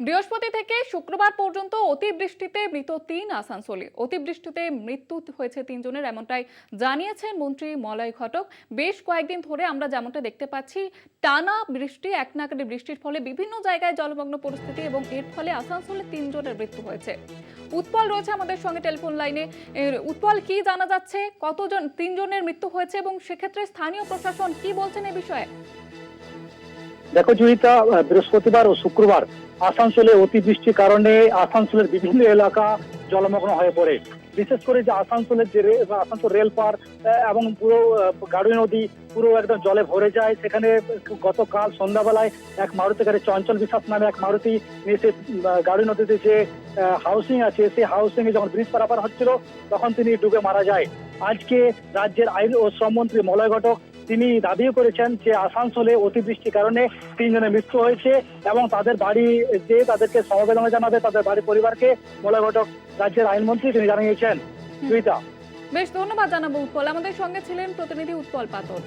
বৃহস্পতি থেকে শুক্রবার পর্যন্ত অতিবৃষ্টিতে মৃত তিন আসানসোলে। অতিবৃষ্টিতে মৃত্যু হয়েছে তিনজনের এমনটাই জানিয়েছেন মন্ত্রী মলয় ঘটক। বেশ কয়েকদিন ধরে আমরা যেমনটা দেখতে পাচ্ছি, টানা বৃষ্টি এক নাগারে বৃষ্টির ফলে বিভিন্ন জায়গায় জলমগ্ন পরিস্থিতি এবং এর ফলে আসানসোলে তিনজনের মৃত্যু হয়েছে। উৎপল রয়েছে আমাদের সঙ্গে টেলিফোন লাইনে। উৎপল, কি জানা যাচ্ছে? কতজন, তিনজনের মৃত্যু হয়েছে এবং সেক্ষেত্রে স্থানীয় প্রশাসন কি বলছেন এ বিষয়ে? দেখো আহ, বৃহস্পতিবার ও শুক্রবার আসানসোলে অতিবৃষ্টির কারণে আসানসোলের বিভিন্ন এলাকা জলমগ্ন হয়ে পড়ে। বিশেষ করে যে আসানসোলের যে আসানসোল রেল পার আহ, এবং পুরো গাড়ি নদী পুরো একদম জলে ভরে যায়। সেখানে গতকাল সন্ধ্যাবেলায় এক মারুতি গাড়ি চঞ্চল বিশ্বাস নামে এক মারুতি নিয়ে সে গাড়ি নদীতে যে হাউসিং আছে সেই হাউসিং এ যখন ব্রিজ পারাপার হচ্ছিল তখন তিনি ডুবে মারা যায়। আজকে রাজ্যের আইন ও শ্রমমন্ত্রী মলয় ঘটক তিনি দাবিও করেছেন যে আসানসোলে অতিবৃষ্টির কারণে তিনজনের মৃত্যু হয়েছে এবং তাদের বাড়ি যে তাদেরকে সমবেদনা জানাবে তাদের বাড়ি পরিবারকে মোলাঘটক ঘটক রাজ্যের আইনমন্ত্রী তিনি জানিয়েছেন। সুইতা। বেশ ধন্যবাদ জানাব উৎপল। আমাদের সঙ্গে ছিলেন প্রতিনিধি উৎপল পাতর